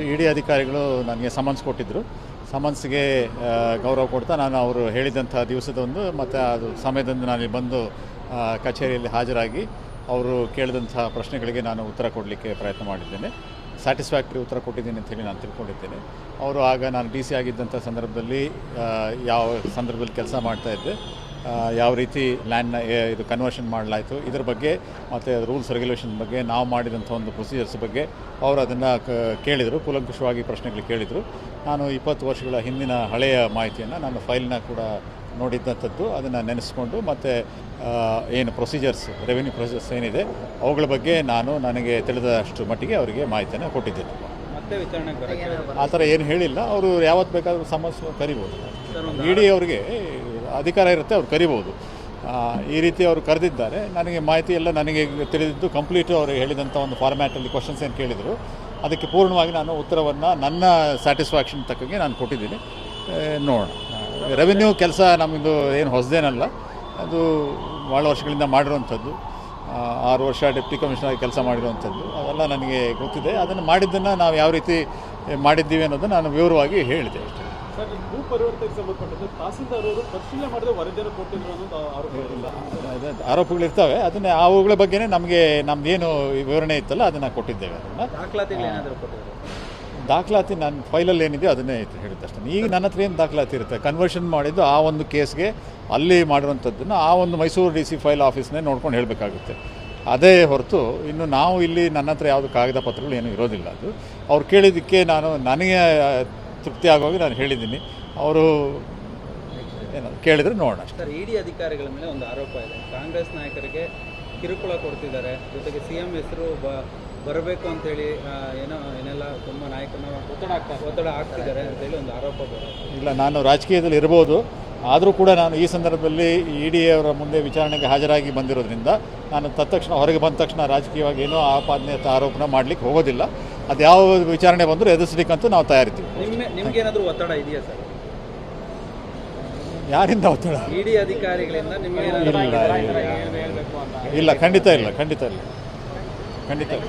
E D ಅಧಿಕಾರಿಗಳು ನನಗೆ summons ಕೊಟ್ಟಿದ್ದರು ಸಮನ್ಸ್ಗೆ ಗೌರವ ಕೊಡ್ತಾ ನಾನು ಅವರು ಹೇಳಿದಂಥ ದಿವಸದೊಂದು ಮತ್ತು ಅದು ಸಮಯದಂದು ನಾನು ಬಂದು ಕಚೇರಿಯಲ್ಲಿ ಹಾಜರಾಗಿ ಅವರು ಕೇಳಿದಂಥ ಪ್ರಶ್ನೆಗಳಿಗೆ ನಾನು ಉತ್ತರ ಕೊಡಲಿಕ್ಕೆ ಪ್ರಯತ್ನ ಮಾಡಿದ್ದೇನೆ. ಸ್ಯಾಟಿಸ್ಫ್ಯಾಕ್ಟ್ರಿ ಉತ್ತರ ಕೊಟ್ಟಿದ್ದೀನಿ ಅಂತೇಳಿ ನಾನು ತಿಳ್ಕೊಂಡಿದ್ದೇನೆ. ಅವರು ಆಗ ನಾನು ಡಿ ಸಿ ಆಗಿದ್ದಂಥ ಸಂದರ್ಭದಲ್ಲಿ ಯಾವ ಸಂದರ್ಭದಲ್ಲಿ ಕೆಲಸ ಮಾಡ್ತಾ ಇದ್ದೆ. ಯಾವ ರೀತಿ ಲ್ಯಾಂಡ್ನ ಇದು ಕನ್ವರ್ಷನ್ ಮಾಡಲಾಯಿತು. ಇದ್ರ ಬಗ್ಗೆ ಮತ್ತು ರೂಲ್ಸ್ ರೆಗ್ಯುಲೇಷನ್ ಬಗ್ಗೆ ನಾವು ಮಾಡಿದಂಥ ಒಂದು ಪ್ರೊಸೀಜರ್ಸ್ ಬಗ್ಗೆ ಅವರು ಅದನ್ನು ಕ ಕೇಳಿದರು. ಕೂಲಂಕುಷವಾಗಿ ಪ್ರಶ್ನೆಗಳು ಕೇಳಿದರು. ನಾನು ಇಪ್ಪತ್ತು ವರ್ಷಗಳ ಹಿಂದಿನ ಹಳೆಯ ಮಾಹಿತಿಯನ್ನು ನಾನು ಫೈಲ್ನ ಕೂಡ ನೋಡಿದ್ದಂಥದ್ದು ಅದನ್ನು ನೆನೆಸ್ಕೊಂಡು ಮತ್ತು ಏನು ಪ್ರೊಸೀಜರ್ಸ್ ರೆವಿನ್ಯೂ ಪ್ರೊಸೀಜರ್ಸ್ ಏನಿದೆ ಅವುಗಳ ಬಗ್ಗೆ ನಾನು ನನಗೆ ತಿಳಿದಷ್ಟು ಮಟ್ಟಿಗೆ ಅವರಿಗೆ ಮಾಹಿತಿಯನ್ನು ಕೊಟ್ಟಿದ್ದೇನೆ. ಆ ಥರ ಏನು ಹೇಳಿಲ್ಲ. ಅವರು ಯಾವತ್ತು ಬೇಕಾದರೂ ಸಮಸ್ಯೆ ಕರಿಬೋದು ಇಡೀ ಅವರಿಗೆ ಅಧಿಕಾರ ಇರುತ್ತೆ, ಅವ್ರು ಕರಿಬೋದು. ಈ ರೀತಿ ಅವರು ಕರೆದಿದ್ದಾರೆ. ನನಗೆ ಮಾಹಿತಿ ಎಲ್ಲ ನನಗೆ ತಿಳಿದಿದ್ದು ಕಂಪ್ಲೀಟ್ ಅವರು ಹೇಳಿದಂಥ ಒಂದು ಫಾರ್ಮ್ಯಾಟಲ್ಲಿ ಕ್ವಶನ್ಸ್ ಏನು ಕೇಳಿದರು. ಅದಕ್ಕೆ ಪೂರ್ಣವಾಗಿ ನಾನು ಉತ್ತರವನ್ನು ನನ್ನ ಸ್ಯಾಟಿಸ್ಫ್ಯಾಕ್ಷನ್ ತಕ್ಕಂಗೆ ನಾನು ಕೊಟ್ಟಿದ್ದೀನಿ. ನೋಡೋಣ. ರೆವಿನ್ಯೂ ಕೆಲಸ ನಮ್ಮದು ಏನು ಹೊಸದೇನಲ್ಲ. ಅದು ಭಾಳ ವರ್ಷಗಳಿಂದ ಮಾಡಿರುವಂಥದ್ದು. ಆರು ವರ್ಷ ಡೆಪ್ಟಿ ಕಮಿಷನರ್ ಕೆಲಸ ಮಾಡಿರುವಂಥದ್ದು. ಅವೆಲ್ಲ ನನಗೆ ಗೊತ್ತಿದೆ. ಅದನ್ನು ಮಾಡಿದ್ದನ್ನು ನಾವು ಯಾವ ರೀತಿ ಮಾಡಿದ್ದೀವಿ ಅನ್ನೋದನ್ನು ನಾನು ವಿವರವಾಗಿ ಹೇಳಿದೆ ಅಷ್ಟೇ. ಸರ್ ಭೂ ಪರಿವರ್ತನೆಗೆ ಸಂಬಂಧಪಟ್ಟಂತೆ ತಹಸೀಲ್ದಾರ್ ಅವರು ಪರಿಶೀಲನೆ ಮಾಡದೆ ವರದಿಯನ್ನು ಕೊಟ್ಟಿದ್ರು ಅನ್ನೋದು ಆರೋಪ ಇಲ್ಲ ಅದೇ ಆರೋಪಗಳಿರ್ತವೆ ಅದನ್ನೇ ಅವುಗಳ ಬಗ್ಗೆನೇ ನಮಗೆ ನಮ್ಮದೇನು ವಿವರಣೆ ಇತ್ತಲ್ಲ ಅದನ್ನ ಕೊಟ್ಟಿದ್ದೇವೆ ಅದನ್ನ. ದಾಖಲಾತಿಗಳು ಏನಾದರೂ ಕೊಟ್ಟಿದ್ರು? ದಾಖಲಾತಿ ನನ್ನ ಫೈಲಲ್ಲಿ ಏನಿದೆ ಅದನ್ನೇ ಹೇಳಿದ್ದೆ ಅಷ್ಟೇ. ಈಗ ನನ್ನ ಹತ್ರ ಏನು ದಾಖಲಾತಿ ಇರುತ್ತೆ? ಕನ್ವರ್ಷನ್ ಮಾಡಿದ್ದು ಆ ಒಂದು ಕೇಸ್ಗೆ ಅಲ್ಲಿ ಮಾಡಿರುವಂಥದ್ದನ್ನು ಆ ಒಂದು ಮೈಸೂರು ಡಿ ಸಿ ಫೈಲ್ ಆಫೀಸ್ನೇ ನೋಡ್ಕೊಂಡು ಹೇಳಬೇಕಾಗುತ್ತೆ. ಅದೇ ಹೊರತು ಇನ್ನು ನಾವು ಇಲ್ಲಿ ನನ್ನ ಹತ್ರ ಯಾವುದು ಕಾಗದ ಪತ್ರಗಳು ಏನೂ ಇರೋದಿಲ್ಲ ಅದು. ಅವ್ರು ಕೇಳಿದ್ದಕ್ಕೆ ನಾನು ನನಗೆ ತೃಪ್ತಿ ಆಗೋಗಿ ನಾನು ಹೇಳಿದ್ದೀನಿ. ಅವರು ಏನು ಕೇಳಿದರೆ ನೋಡೋಣ ಸರ್ ಇಡಿ ಅಧಿಕಾರಿಗಳ ಮೇಲೆ ಒಂದು ಆರೋಪ ಇದೆ. ಕಾಂಗ್ರೆಸ್ ನಾಯಕರಿಗೆ ಕಿರುಕುಳ ಕೊಡ್ತಿದ್ದಾರೆ. ಜೊತೆಗೆ ಸಿ ಎಂ ಹೆಸರು ಬ ಬರಬೇಕು ಅಂತೇಳಿ ಏನೋ ಏನೆಲ್ಲ ತುಂಬ ನಾಯಕನ ಒತ್ತಡ ಆಗ್ತಾ ಒತ್ತಡ ಆಗ್ತಿದ್ದಾರೆ ಅಂತೇಳಿ ಒಂದು ಆರೋಪ ಬರುತ್ತೆ. ಇಲ್ಲ ನಾನು ರಾಜಕೀಯದಲ್ಲಿ ಇರ್ಬೋದು. ಆದರೂ ಕೂಡ ನಾನು ಈ ಸಂದರ್ಭದಲ್ಲಿ ಇ ಡಿ ಅವರ ಮುಂದೆ ವಿಚಾರಣೆಗೆ ಹಾಜರಾಗಿ ಬಂದಿರೋದ್ರಿಂದ ನಾನು ತತ್ಕ್ಷಣ ಹೊರಗೆ ಬಂದ ತಕ್ಷಣ ರಾಜಕೀಯವಾಗಿ ಏನೋ ಆಪಾದನೆ ಆರೋಪನ ಮಾಡಲಿಕ್ಕೆ ಹೋಗೋದಿಲ್ಲ. ಅದು ಯಾವ ವಿಚಾರಣೆ ಬಂದರೂ ಎದುರಿಸಲಿಕ್ಕಂತೂ ನಾವು ತಯಾರಿದ್ದೀವಿ. ನಿಮ್ಗೇನಾದರೂ ಒತ್ತಡ ಇದೆಯಾ ಸರ್? ಯಾರಿಂದ ಒತ್ತಡ? ಇಡಿ ಅಧಿಕಾರಿಗಳಿಂದ ನಿಮಗೆ ಇಲ್ಲ ಖಂಡಿತ ಇಲ್ಲ ಖಂಡಿತ ಇಲ್ಲ. ಖಂಡಿತ ಇಲ್ಲ.